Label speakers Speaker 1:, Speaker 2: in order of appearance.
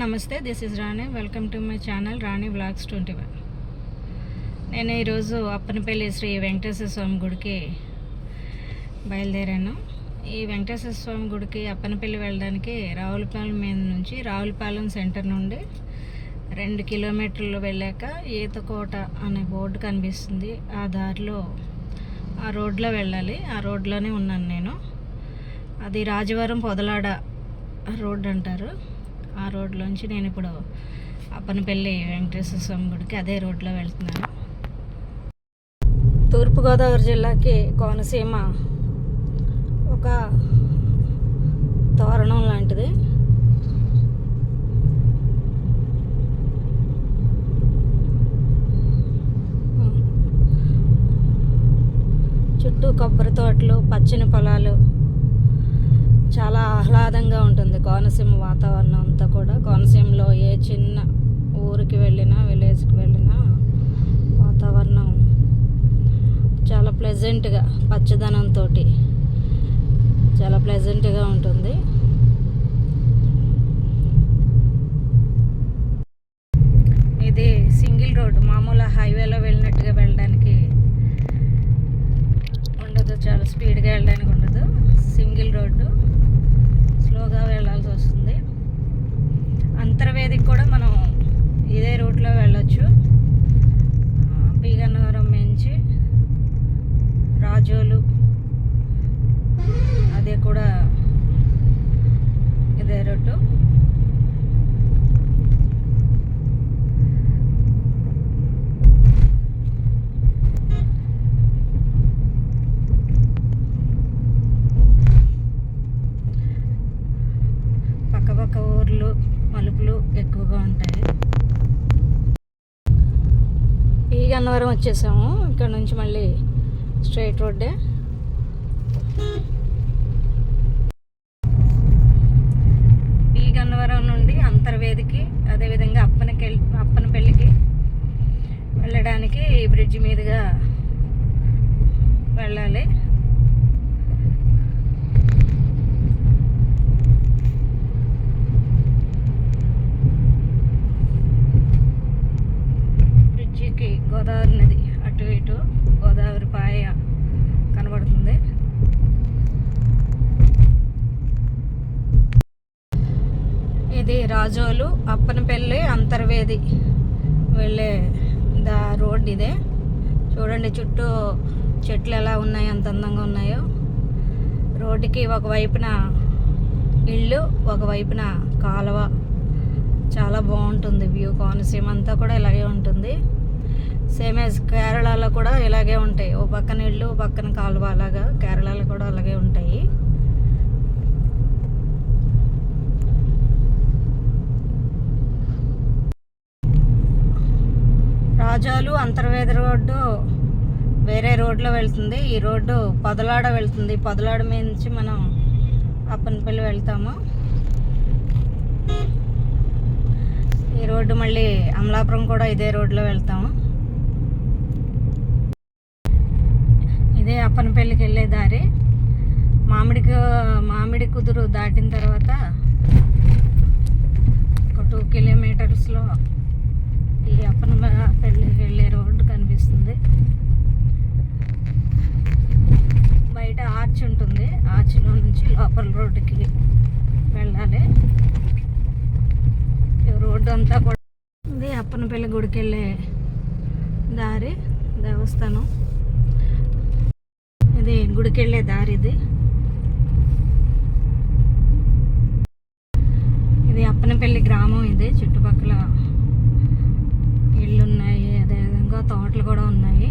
Speaker 1: నమస్తే this is Rani welcome to my channel Rani blogs twenty one నేను ఈరోజు అప్పనపల్లి శ్రీ వెంకటేశ్వర స్వామి గుడికి బయలుదేరాను. ఈ వెంకటేశ్వర స్వామి గుడికి అప్పనపల్లి వెళ్ళడానికి రావులపాలెం మీద నుంచి రావులపాలెం సెంటర్ నుండి రెండు కిలోమీటర్లు వెళ్ళాక ఈతకోట అనే బోర్డు కనిపిస్తుంది. ఆ దారిలో ఆ రోడ్లో వెళ్ళాలి. ఆ రోడ్లోనే ఉన్నాను నేను. అది రాజవరం పొదలాడ రోడ్ అంటారు. ఆ రోడ్లోంచి నేను ఇప్పుడు అప్పనపల్లి వెంకటేశ్వర స్వామి గుడికి అదే రోడ్లో వెళ్తున్నాను. తూర్పుగోదావరి జిల్లాకి కోనసీమ ఒక తోరణం లాంటిది. చుట్టూ కొబ్బరి తోటలు పచ్చని పొలాలు ఆహ్లాదంగా ఉంటుంది. కోనసీమ వాతావరణం అంతా కూడా. కోనసీమలో ఏ చిన్న ఊరికి వెళ్ళినా విలేజ్కి వెళ్ళినా వాతావరణం చాలా ప్లెజెంట్గా పచ్చదనంతో చాలా ప్లెజెంట్గా ఉంటుంది. ఇది సింగిల్ రోడ్. మామూలు హైవేలో వెళ్ళినట్టుగా వెళ్ళడానికి ఉండదు. చాలా స్పీడ్గా వెళ్ళడానికి ఉండదు. Single road. స్లోగా వెళ్ళాల్సి వస్తుంది. అంతర్వేదికి కూడా మనం ఇదే రూట్లో వెళ్ళొచ్చు. బీగన్నవరం నుంచి రాజోలు అదే కూడా ఇదే రూటు పక్కపక్క ఊర్లు మలుపులు ఎక్కువగా ఉంటాయి. ఈ గన్నవరం వచ్చేసాము. ఇక్కడ నుంచి మళ్ళీ స్ట్రైట్ రోడ్డే. ఈ గన్నవరం నుండి అంతర్వేదికి అదేవిధంగా అప్పనకి అప్పనపల్లికి వెళ్ళడానికి ఈ బ్రిడ్జ్ మీదుగా వెళ్ళాలి. రాజోలు అప్పనపల్లి అంతర్వేది. వెళ్ళే దా రోడ్ ఇదే. చూడండి చుట్టూ చెట్లు ఎలా ఉన్నాయో అంత అందంగా ఉన్నాయో. రోడ్డుకి ఒకవైపున ఇళ్ళు ఒకవైపున కాలువ. చాలా బాగుంటుంది వ్యూ. కోనసీమ అంతా కూడా ఇలాగే ఉంటుంది. సేమ్ యాజ్ కేరళలో కూడా ఇలాగే ఉంటాయి. ఓ పక్కన ఇల్లు ఓ పక్కన కాలువ అలాగా కేరళలో కూడా అలాగే ఉంటాయి. రాజాలు అంతర్వేద రోడ్డు వేరే రోడ్లో వెళ్తుంది. ఈ రోడ్డు పొదలాడ వెళ్తుంది. పొదలాడ మీద నుంచి మనం అప్పనపల్లి వెళ్తాము. ఈ రోడ్డు మళ్ళీ అమలాపురం కూడా ఇదే రోడ్లో వెళ్తాము. ఇదే అప్పనపల్లికి వెళ్ళే దారి. మామిడికి మామిడి కుదురు దాటిన తర్వాత ఒక టూ కిలోమీటర్స్లో ఈ అప్పన వెళ్ళే రోడ్డు కనిపిస్తుంది బయట ఆర్చ్ ఉంటుంది ఆర్చ్లో నుంచి లోపల రోడ్డుకి వెళ్ళాలి రోడ్డు అంతా కూడా. ఇది అప్పనపల్లి గుడికి వెళ్ళే దారి దేవస్థానం. ఇది గుడికి వెళ్ళే దారి ఇది. ఇది అప్పనపల్లి గ్రామం ఇది. చుట్టుపక్కల ఇళ్ళు ఉన్నాయి అదేవిధంగా తోటలు కూడా ఉన్నాయి.